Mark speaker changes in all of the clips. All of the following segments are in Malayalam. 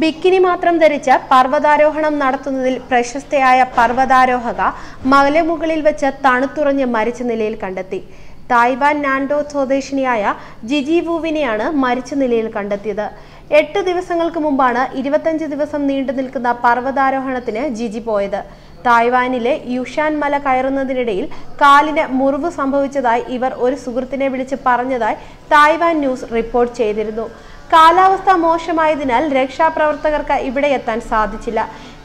Speaker 1: ബിക്കിനി മാത്രം ധരിച്ച് പർവതാരോഹണം നടത്തുന്നതിൽ പ്രശസ്തയായ പർവതാരോഹക മലമുകളിൽ വെച്ച് തണുത്തുറഞ്ഞ് മരിച്ച നിലയിൽ കണ്ടെത്തി. തായ്വാൻ നാൻഡോ സ്വദേശിനിയായ ജിജി വൂവിനെയാണ് മരിച്ച നിലയിൽ കണ്ടെത്തിയത്. എട്ട് ദിവസങ്ങൾക്ക് മുമ്പാണ് ഇരുപത്തഞ്ച് ദിവസം നീണ്ടു നിൽക്കുന്ന പർവതാരോഹണത്തിന് ജിജി പോയത്. തായ്വാനിലെ യുഷാൻ മല കയറുന്നതിനിടയിൽ കാലിന് മുറിവ് സംഭവിച്ചതായി ഇവർ ഒരു സുഹൃത്തിനെ വിളിച്ച് പറഞ്ഞതായി തായ്വാൻ ന്യൂസ് റിപ്പോർട്ട് ചെയ്തിരുന്നു. കാലാവസ്ഥ മോശമായതിനാൽ രക്ഷാപ്രവർത്തകർക്ക് ഇവിടെ എത്താൻ സാധിച്ചില്ല.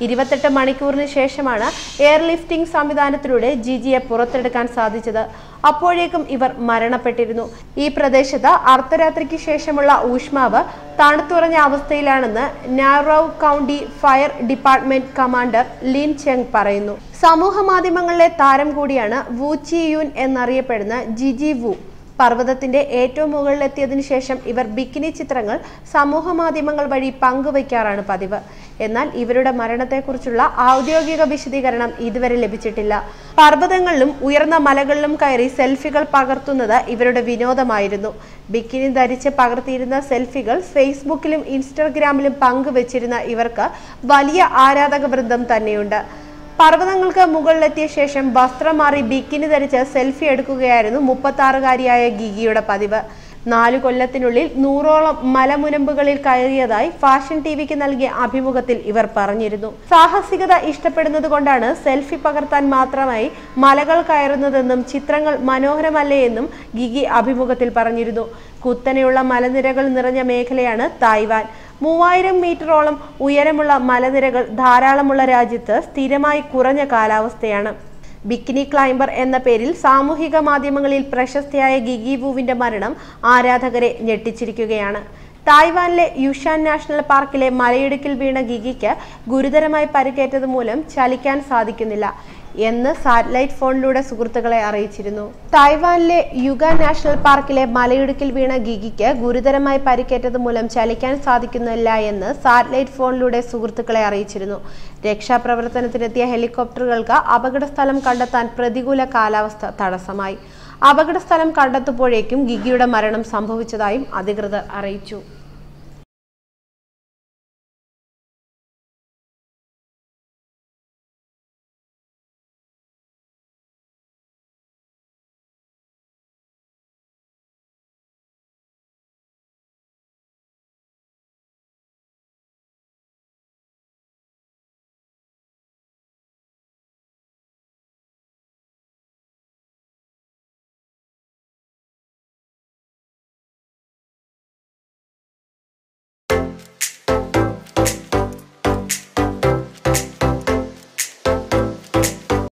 Speaker 1: ഇരുപത്തെട്ട് മണിക്കൂറിന് ശേഷമാണ് എയർലിഫ്റ്റിംഗ് സംവിധാനത്തിലൂടെ ജിജിയെ പുറത്തെടുക്കാൻ സാധിച്ചത്. അപ്പോഴേക്കും ഇവർ മരണപ്പെട്ടിരുന്നു. ഈ പ്രദേശത്ത് അർദ്ധരാത്രിക്ക് ശേഷമുള്ള ഊഷ്മാവ് തണുത്തുറഞ്ഞ അവസ്ഥയിലാണെന്ന് നാറോവ് county fire department commander Lin Cheng പറയുന്നു. സമൂഹ മാധ്യമങ്ങളിലെ താരം കൂടിയാണ് വു ചി യുൻ എന്നറിയപ്പെടുന്ന ജിജി വു. പർവതത്തിന്റെ ഏറ്റവും മുകളിലെത്തിയതിനു ശേഷം ഇവർ ബിക്കിനി ചിത്രങ്ങൾ സമൂഹ മാധ്യമങ്ങൾ വഴി പങ്കുവയ്ക്കാറാണ് പതിവ്. എന്നാൽ ഇവരുടെ മരണത്തെക്കുറിച്ചുള്ള ഔദ്യോഗിക വിശദീകരണം ഇതുവരെ ലഭിച്ചിട്ടില്ല. പർവതങ്ങളിലും ഉയർന്ന മലകളിലും കയറി സെൽഫികൾ പകർത്തുന്നത് ഇവരുടെ വിനോദമായിരുന്നു. ബിക്കിനി ധരിച്ച് പകർത്തിയിരുന്ന സെൽഫികൾ ഫേസ്ബുക്കിലും ഇൻസ്റ്റാഗ്രാമിലും പങ്കുവച്ചിരുന്ന ഇവർക്ക് വലിയ ആരാധക വൃന്ദം തന്നെയുണ്ട്. പർവതങ്ങൾക്ക് മുകളിലെത്തിയ ശേഷം വസ്ത്രം മാറി ബിക്കിനി ധരിച്ച് സെൽഫി എടുക്കുകയായിരുന്നു മുപ്പത്താറുകാരിയായ ഗിഗിയുടെ പതിവ്. നാലു കൊല്ലത്തിനുള്ളിൽ നൂറോളം മലമുനമ്പുകളിൽ കയറിയതായി ഫാഷൻ ടിവിക്ക് നൽകിയ അഭിമുഖത്തിൽ ഇവർ പറഞ്ഞിരുന്നു. സാഹസികത ഇഷ്ടപ്പെടുന്നത് കൊണ്ടാണ് സെൽഫി പകർത്താൻ മാത്രമായി മലകൾ കയറുന്നതെന്നും ചിത്രങ്ങൾ മനോഹരമല്ലേ എന്നും ഗിഗി അഭിമുഖത്തിൽ പറഞ്ഞിരുന്നു. കുത്തനെയുള്ള മലനിരകൾ നിറഞ്ഞ മേഖലയാണ് തായ്വാൻ. മൂവായിരം മീറ്ററോളം ഉയരമുള്ള മലനിരകൾ ധാരാളമുള്ള രാജ്യത്ത് സ്ഥിരമായി കുറഞ്ഞ കാലാവസ്ഥയാണ്. ബിക്കിനി ക്ലൈംബർ എന്ന പേരിൽ സാമൂഹിക മാധ്യമങ്ങളിൽ പ്രശസ്തയായ ഗിഗി വൂവിന്റെ മരണം ആരാധകരെ ഞെട്ടിച്ചിരിക്കുകയാണ്. തായ്വാനിലെ യുഷാൻ നാഷണൽ പാർക്കിലെ മലയിടുക്കിൽ വീണ ഗിഗിക്ക് ഗുരുതരമായി പരിക്കേറ്റത് മൂലം ചലിക്കാൻ സാധിക്കുന്നില്ല. എന്ന് സാറ്റലൈറ്റ് ഫോണിലൂടെ സുഹൃത്തുക്കളെ അറിയിച്ചിരുന്നു. തായ്വാനിലെ യുഗ നാഷണൽ പാർക്കിലെ മലയിടുക്കിൽ വീണ ഗിഗിക്ക് ഗുരുതരമായി പരിക്കേറ്റത് മൂലം ചലിക്കാൻ സാധിക്കുന്നില്ല എന്ന് സാറ്റലൈറ്റ് ഫോണിലൂടെ സുഹൃത്തുക്കളെ അറിയിച്ചിരുന്നു. രക്ഷാപ്രവർത്തനത്തിനെത്തിയ ഹെലികോപ്റ്ററുകൾക്ക് അപകടസ്ഥലം കണ്ടെത്താൻ പ്രതികൂല കാലാവസ്ഥ തടസ്സമായി. അപകടസ്ഥലം കണ്ടെത്തുമ്പോഴേക്കും ഗിഗിയുടെ മരണം സംഭവിച്ചതായും അധികൃതർ അറിയിച്ചു.